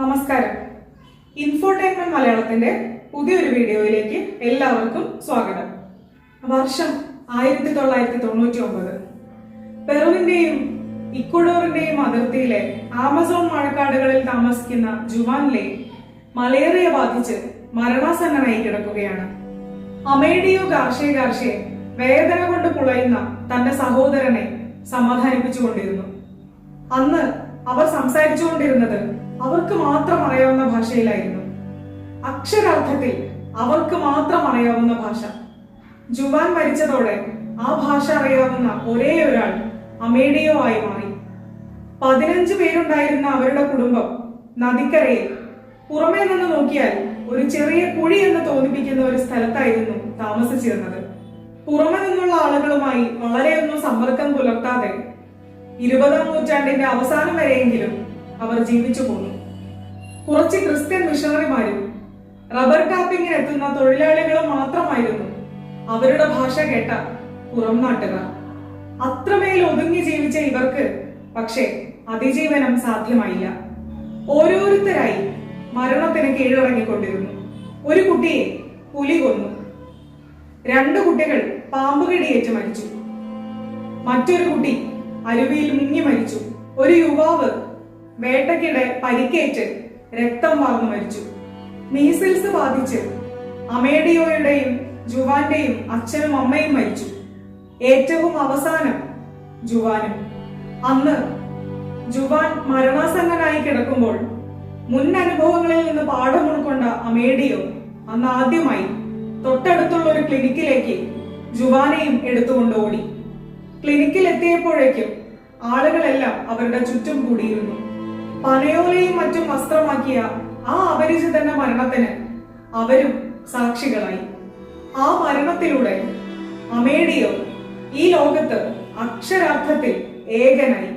നമസ്കാരം. ഇൻഫോടൈൻമെന്റ് മലയാളത്തിന്റെ പുതിയൊരു വീഡിയോയിലേക്ക് എല്ലാവർക്കും സ്വാഗതം. വർഷം ആയിരത്തി തൊള്ളായിരത്തി തൊണ്ണൂറ്റി ഒമ്പത് പെറുവിന്റെയും ഇക്വഡോറിന്റെയും അതിർത്തിയിലെ ആമസോൺ മഴക്കാടുകളിൽ താമസിക്കുന്ന ജുവാൻലെ മലേറിയ ബാധിച്ച് മരണാസന്നനായി കിടക്കുകയാണ്. അമേഡിയോ ഗാർഷെ ഗാർഷെ വേദന കൊണ്ട് പുളയുന്ന തന്റെ സഹോദരനെ സമാധാനിപ്പിച്ചുകൊണ്ടിരുന്നു. അന്ന് അവർ സംസാരിച്ചുകൊണ്ടിരുന്നത് അവർക്ക് മാത്രം അറിയാവുന്ന ഭാഷയിലായിരുന്നു. അക്ഷരാർത്ഥത്തിൽ അവർക്ക് മാത്രം അറിയാവുന്ന ഭാഷ. ജുബാൻ മരിച്ചതോടെ ആ ഭാഷ അറിയാവുന്ന ഒരേ ഒരാൾ അമേഡിയോ ആയി മാറി. പതിനഞ്ച് പേരുണ്ടായിരുന്ന അവരുടെ കുടുംബം നദിക്കരയിൽ. പുറമേ നിന്ന് നോക്കിയാൽ ഒരു ചെറിയ കുഴി എന്ന് തോന്നിപ്പിക്കുന്ന ഒരു സ്ഥലത്തായിരുന്നു താമസിച്ചിരുന്നത്. പുറമെ നിന്നുള്ള ആളുകളുമായി വളരെയൊന്നും സമ്പർക്കം പുലർത്താതെ ഇരുപതാം നൂറ്റാണ്ടിന്റെ അവസാനം വരെയെങ്കിലും അവർ ജീവിച്ചു പോന്നു. കുറച്ച് ക്രിസ്ത്യൻ മിഷണറിമാരും റബ്ബർ ടാപ്പിങ്ങിന് എത്തുന്ന തൊഴിലാളികളും മാത്രമായിരുന്നു അവരുടെ ഭാഷ കേട്ട പുറം നാട്ടുകാർ അത്രമേൽ ഒതുങ്ങി ജീവിച്ച ഇവർക്ക് പക്ഷേ അതിജീവനം സാധ്യമായില്ല. ഓരോരുത്തരായി മരണത്തിന് കീഴടങ്ങിക്കൊണ്ടിരുന്നു ഒരു കുട്ടിയെ പുലി കൊന്നു. രണ്ട് കുട്ടികൾ പാമ്പുകടിയേറ്റ് മരിച്ചു. മറ്റൊരു കുട്ടി അരുവിയിൽ മുങ്ങി മരിച്ചു. ഒരു യുവാവ് വേട്ടയ്ക്കിടെ പരിക്കേറ്റ് രക്തം വാർന്നു മരിച്ചു. മീസിൽസ് ബാധിച്ച് അമേഡിയോയുടെയും ജുവാന്റെയും അച്ഛനും അമ്മയും മരിച്ചു. ഏറ്റവും അവസാനം ജുവാനും. അന്ന് ജുവാൻ മരണാസന്നനായി കിടക്കുമ്പോൾ മുൻ അനുഭവങ്ങളിൽ നിന്ന് പാഠം ഉൾക്കൊണ്ട അമേഡിയോ അന്ന് ആദ്യമായി തൊട്ടടുത്തുള്ള ഒരു ക്ലിനിക്കിലേക്ക് ജുവാനെയും എടുത്തുകൊണ്ട് ഓടി. ക്ലിനിക്കിൽ എത്തിയപ്പോഴേക്കും ആളുകളെല്ലാം അവരുടെ ചുറ്റും കൂടിയിരുന്നു. പനയോലയും മറ്റും വസ്ത്രമാക്കിയ ആ അപരിചിതന്റെ മരണത്തിന് അവരും സാക്ഷികളായി. ആ മരണത്തിലൂടെ അമേഡിയോ ഈ ലോകത്ത് അക്ഷരാർത്ഥത്തിൽ ഏകനായി.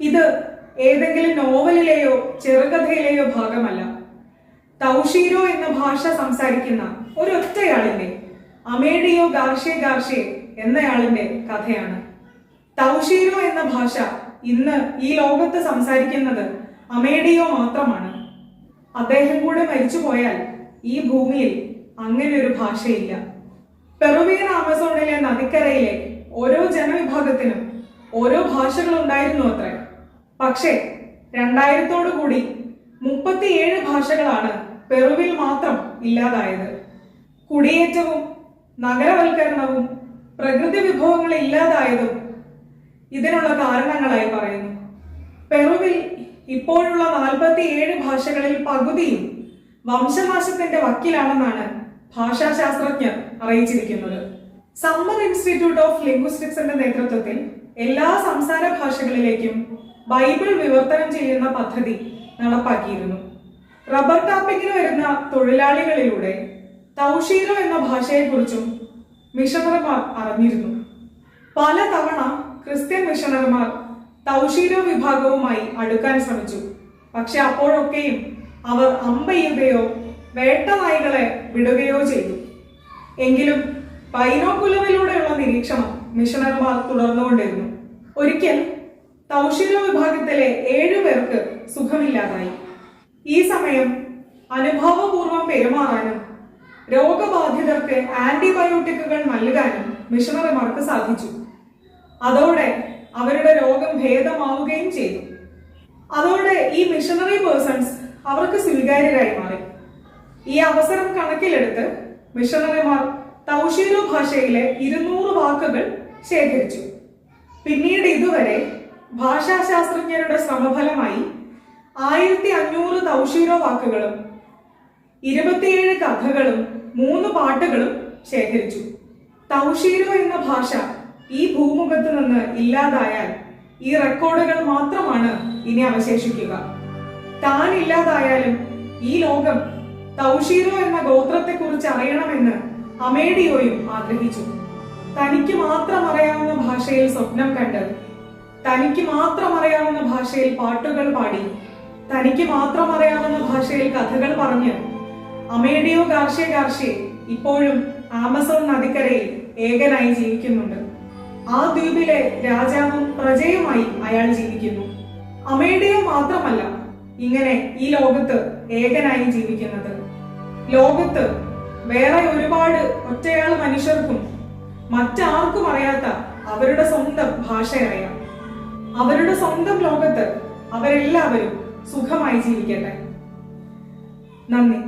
ഇത് ഏതെങ്കിലും നോവലിലെയോ ചെറുകഥയിലെയോ ഭാഗമല്ല. തൗഷീരോ എന്ന ഭാഷ സംസാരിക്കുന്ന ഒരൊറ്റയാളിന്റെ അമേഡിയോ ഗാർഷെ ഗാർഷെ എന്നയാളിന്റെ കഥയാണ്. തൗഷീരോ എന്ന ഭാഷ ഇന്ന് ഈ ലോകത്ത് സംസാരിക്കുന്നത് അമേഡിയോ മാത്രമാണ്. അദ്ദേഹം കൂടെ മരിച്ചു പോയാൽ ഈ ഭൂമിയിൽ അങ്ങനെ ഒരു ഭാഷയില്ല. പെറുവിയൻ ആമസോണിലെ നദിക്കരയിലെ ഓരോ ജനവിഭാഗത്തിനും ഓരോ ഭാഷകൾ ഉണ്ടായിരുന്നു അത്രേ. പക്ഷേ രണ്ടായിരത്തോടു കൂടി മുപ്പത്തിയേഴ് ഭാഷകളാണ് പെറുവിൽ മാത്രം ഇല്ലാതായത്. കുടിയേറ്റവും നഗരവൽക്കരണവും പ്രകൃതി വിഭവങ്ങൾ ഇല്ലാതായതും ഇതിനുള്ള കാരണങ്ങളായി പറയുന്നു. പെറുവിൽ ഇപ്പോഴുള്ള നാൽപ്പത്തിയേഴ് ഭാഷകളിൽ പകുതിയും വംശനാശത്തിന്റെ വക്കിലാണെന്നാണ് ഭാഷാശാസ്ത്രജ്ഞർ അറിയിച്ചിരിക്കുന്നത്. സമ്മർ ഇൻസ്റ്റിറ്റ്യൂട്ട് ഓഫ് ലിംഗ്വിസ്റ്റിക്സിന്റെ നേതൃത്വത്തിൽ എല്ലാ സംസാര ഭാഷകളിലേക്കും ബൈബിൾ വിവർത്തനം ചെയ്യുന്ന പദ്ധതി നടപ്പാക്കിയിരുന്നു. റബ്ബർ ടാപ്പിങ്ങിന് വരുന്ന തൊഴിലാളികളിലൂടെ തൗഷീറോ എന്ന ഭാഷയെക്കുറിച്ചും മിഷണറിമാർ അറിഞ്ഞിരുന്നു. പല തവണ ക്രിസ്ത്യൻ മിഷണറിമാർ തൗഷീരോ വിഭാഗവുമായി അടുക്കാൻ ശ്രമിച്ചു. പക്ഷെ അപ്പോഴൊക്കെയും അവർ അമ്പെയ്യുകയോ വേട്ടനായികളെ വിടുകയോ ചെയ്തു. എങ്കിലും പൈനോക്കുലവിലൂടെയുള്ള നിരീക്ഷണം മിഷണർമാർ തുടർന്നുകൊണ്ടിരുന്നു. ഒരിക്കൽ തൗഷീരോ വിഭാഗത്തിലെ ഏഴു പേർക്ക് സുഖമില്ലാതായി. ഈ സമയം അനുഭാവപൂർവം പെരുമാറാനും രോഗബാധിതർക്ക് ആന്റിബയോട്ടിക്കുകൾ നൽകാനും മിഷണറിമാർക്ക് സാധിച്ചു. അതോടെ അവരുടെ രോഗം ഭേദമാവുകയും ചെയ്തു. അതോടെ ഈ മിഷണറി പേഴ്സൺസ് അവർക്ക് സ്വീകാര്യരായി മാറി. ഈ അവസരം കണക്കിലെടുത്ത് മിഷണറിമാർ തൗഷീരോ ഭാഷയിലെ ഇരുന്നൂറ് വാക്കുകൾ ശേഖരിച്ചു. പിന്നീട് ഇതുവരെ ഭാഷാശാസ്ത്രജ്ഞരുടെ ശ്രമഫലമായി ആയിരത്തി അഞ്ഞൂറ് തൗഷീരോ വാക്കുകളും ഇരുപത്തിയേഴ് കഥകളും മൂന്ന് പാട്ടുകളും ശേഖരിച്ചു. തൗഷീരോ എന്ന ഭാഷ ഈ ഭൂമുഖത്ത് നിന്ന് ഇല്ലാതായാൽ ഈ റെക്കോർഡുകൾ മാത്രമാണ് ഇനി അവശേഷിക്കുക. താൻ ഇല്ലാതായാലും ഈ ലോകം തൗഷീറോ എന്ന ഗോത്രത്തെക്കുറിച്ച് അറിയണമെന്ന് അമേഡിയോയും ആഗ്രഹിച്ചു. തനിക്ക് മാത്രം അറിയാവുന്ന ഭാഷയിൽ സ്വപ്നം കണ്ട് തനിക്ക് മാത്രം അറിയാവുന്ന ഭാഷയിൽ പാട്ടുകൾ പാടി തനിക്ക് മാത്രം അറിയാവുന്ന ഭാഷയിൽ കഥകൾ പറഞ്ഞ് അമേഡിയോ ഗാർഷെ ഗാർഷെ ഇപ്പോഴും ആമസോൺ നദിക്കരയിൽ ഏകനായി ജീവിക്കുന്നുണ്ട്. ആ ദ്വീപിലെ രാജാവും പ്രജയുമായി അയാൾ ജീവിക്കുന്നു. അമേഡിയോ മാത്രമല്ല ഇങ്ങനെ ഈ ലോകത്ത് ഏകനായി ജീവിക്കുന്നത്. ലോകത്ത് വേറെ ഒരുപാട് ഒറ്റയാൾ മനുഷ്യർക്കും മറ്റാർക്കും അറിയാത്ത അവരുടെ സ്വന്തം ഭാഷ അറിയാം. അവരുടെ സ്വന്തം ലോകത്ത് അവരെല്ലാവരും സുഖമായി ജീവിക്കട്ടെ. നന്ദി.